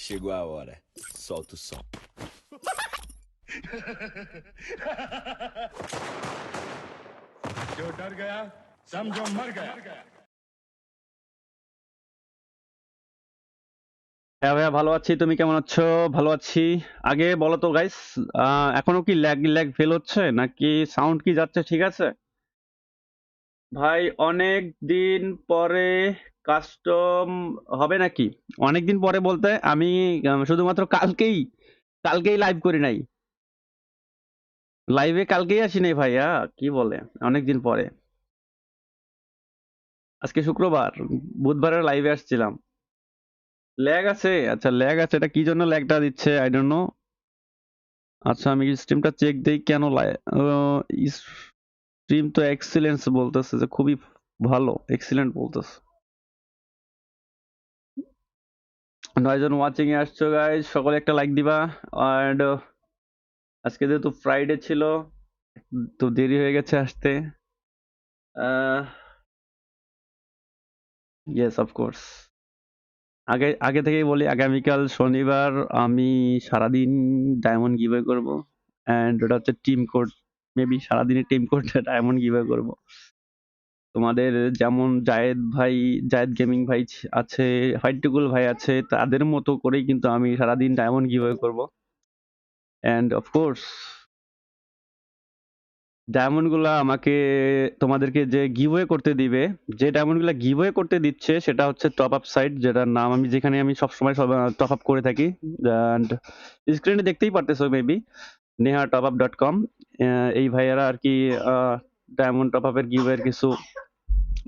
Chegou a hora. Solta o som. जो डर गया समझो मर गया হ্যাঁ ভাইয়া ভালো আছি তুমি কেমন আছো ভালো আছি আগে বলো তো গাইস এখনো কি ল্যাগ ল্যাগ ফেল হচ্ছে নাকি সাউন্ড কি যাচ্ছে ঠিক আছে ভাই অনেক দিন পরে কাস্টম হবে নাকি? অনেক দিন পরে বলতে আমি শুধুমাত্র কালকেই কালকেই লাইভ করি নাই। লাইভে কালকেই আসি নাই ভাইয়া, কি বলে অনেক দিন পরে। আজকে শুক্রবার বুধবারের লাইভে আসছিলাম। ল্যাগ আছে আচ্ছা ল্যাগ আছে, এটা কি জন্য ল্যাগটা দিচ্ছে আই ডোন্ট নো আচ্ছা আমি স্ট্রিমটা চেক দেই কেন স্ট্রিম তো এক্সিলেন্স বলতেছে যে খুবই ভালো এক্সিলেন্ট বলতেছে। নয়জন ওয়াচিং এ আসছো গাইজ সকলে একটা লাইক দিবা। অ্যান্ড আজকে যেহেতু ফ্রাইডে ছিল, তো দেরি হয়ে গেছে আসতে। ইয়েস অফকোর্স আগে আগে থেকেই বলি, আগামীকাল শনিবার আমি সারাদিন ডায়মন্ড গিভওয়ে করব। এন্ড ওটা হচ্ছে টিম কোড মেবি সারাদিনে টিম কোড ডায়মন্ড গিভওয়ে করব। তোমাদের যেমন জায়েদ ভাই, জায়েদ গেমিং ভাই আছে ফাইটুকুল ভাই আছে, তাদের মতো করেই কিন্তু আমি সারাদিন ডায়মন্ড গিভওয়ে করব। এন্ড অফকোর্স ডায়মন্ডগুলা আমাকে, তোমাদেরকে যে গিভওয়ে করতে দিবে, যে ডায়মন্ডগুলা গিভওয়ে করতে দিচ্ছে, সেটা হচ্ছে টপ আপ সাইট যেটার নাম আমি যেখানে আমি সবসময় সব টপ আপ করে থাকি। অ্যান্ড স্ক্রিনে দেখতেই পারতেছো maybe Neha top up dot com এই ভাইয়ারা আর কি ডায়মন্ড টপ আপের গিভওয়ের কিছু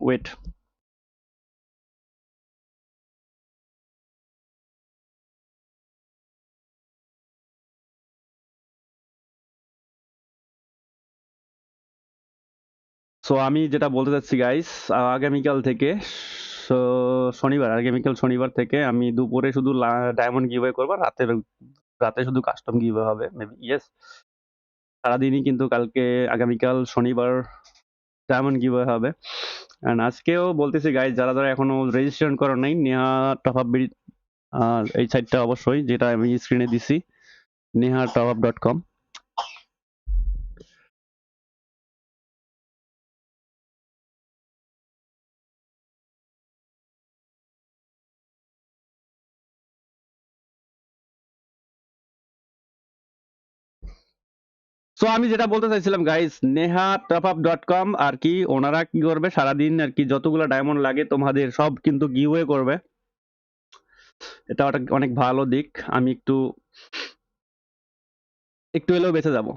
ওয়েট সো আমি যেটা বলতে চাচ্ছি গাইস আগামীকাল থেকে শনিবার, আগামীকাল শনিবার থেকে আমি দুপুরে শুধু ডায়মন্ড গিভওয়ে করব রাতে রাতে শুধু কাস্টম গিভওয়ে হবে মেবি ইয়েস সারাদিনই কিন্তু কালকে আগামীকাল শনিবার ডায়মন্ড গিভওয়ে হবে। অ্যান্ড আজকেও বলতেছি গাইজ যারা যারা এখনও রেজিস্ট্রেশন করা নাই, নেহা টপ আপ এই সাইটটা অবশ্যই, যেটা আমি স্ক্রিনে দিছি, Neha top up dot com so আমি যেটা বলতে চাইছিলাম guys Neha top up dot com আর কি, ওনারা কি করবে? সারাদিন আর কি যতগুলো ডায়মন্ড লাগে, তোমাদের সব কিন্তু গিওয়ে করবে। এটা অনেক ভালো দিক। আমি একটু একটু এলেও বেঁচে যাব।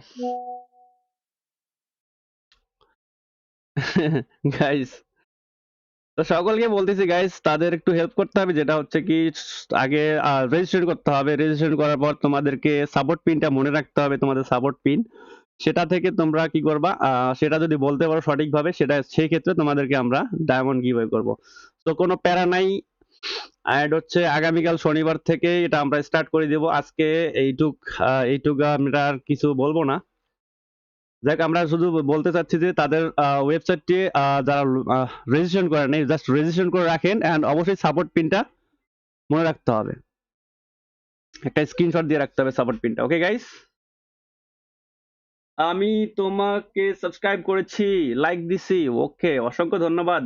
গাইস তো সকলকে বলতেছি গাইস তাদের একটু হেল্প করতে হবে। যেটা হচ্ছে কি, আগে রেজিস্ট্রেশন করতে হবে। রেজিস্ট্রেশন করার পর তোমাদেরকে সাপোর্ট পিনটা মনে রাখতে হবে, তোমাদের সাপোর্ট পিন সেটা থেকে তোমরা কি করবা? সেটা যদি বলতে পারো সঠিকভাবে, সেটা সেই ক্ষেত্রে তোমাদেরকে আমরা ডায়মন্ড গিভওয়ে করব। তো কোনো প্যারা নাই। অ্যাড হচ্ছে আগামীকাল শনিবার থেকে এটা আমরা স্টার্ট করে দেব। আজকে এইটুক এইটুক আমরা কিছু বলব না। দেখ আমরা শুধু বলতে চাচ্ছি যে তাদের ওয়েবসাইটটি যারা রেজিস্ট্রেশন করে নেই জাস্ট রেজিস্ট্রেশন করে রাখেন অ্যান্ড অবশ্যই সাপোর্ট পিনটা মনে রাখতে হবে। একটা স্ক্রিনশট দিয়ে রাখতে হবে সাপোর্ট পিনটা ওকে গাইস আমি তোমাকে সাবস্ক্রাইব করেছি লাইক দিছি ওকে অসংখ্য ধন্যবাদ।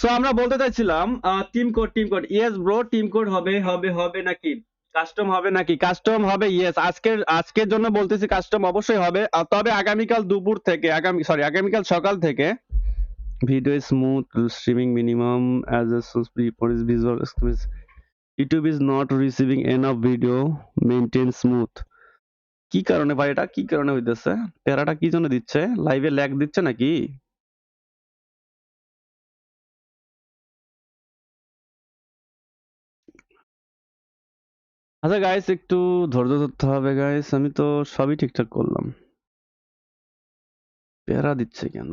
সো আমরা বলতে চাইছিলাম team code team code yes bro team code হবে হবে হবে নাকি? কাস্টম হবে নাকি? কাস্টম হবে ইয়েস আজকের আজকের জন্য বলতেছি কাস্টম অবশ্যই হবে। তবে আগামীকাল দুপুর থেকে, আগামী সরি আগামীকাল সকাল থেকে video smooth streaming minimum as a is visual experience YouTube is not receiving enough video maintain smooth কি কারণে ভাই এটা? কি কারণে হইতেছে? প্যারাটা কি জন্য দিচ্ছে? লাইভে ল্যাগ দিচ্ছে নাকি? আচ্ছা গাইস একটু ধৈর্য ধরতে হবে গাইস আমি তো সবই ঠিকঠাক করলাম। প্যারা দিচ্ছে কেন?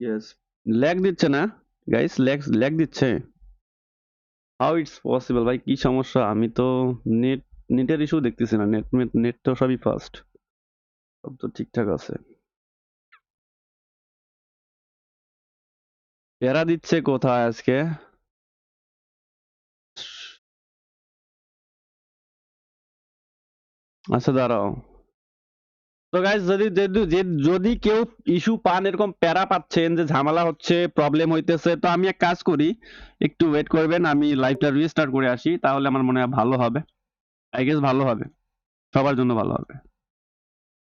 ইয়েস ল্যাগ দিচ্ছে না? গাইস ল্যাগ ল্যাগ দিচ্ছে? হাউ ইটস পসিবল ভাই, কি সমস্যা? আমি তো নেট নেটের ইস্যু দেখতেছি না নেট নেট তো সবই ফাস্ট সব তো ঠিকঠাক আছে। প্যারা দিচ্ছে কোথায় আজকে? আচ্ছা দাঁড়াও। তো গাইজ যদি যদি কেউ ইস্যু পান, এরকম প্যারা পাচ্ছেন, যে ঝামেলা হচ্ছে প্রবলেম হইতেছে, তো আমি এক কাজ করি, একটু ওয়েট করবেন, আমি লাইভটা রিস্টার্ট করে আসি, তাহলে আমার মনে হয় ভালো হবে। আই গেস ভালো হবে। সবার জন্য ভালো হবে।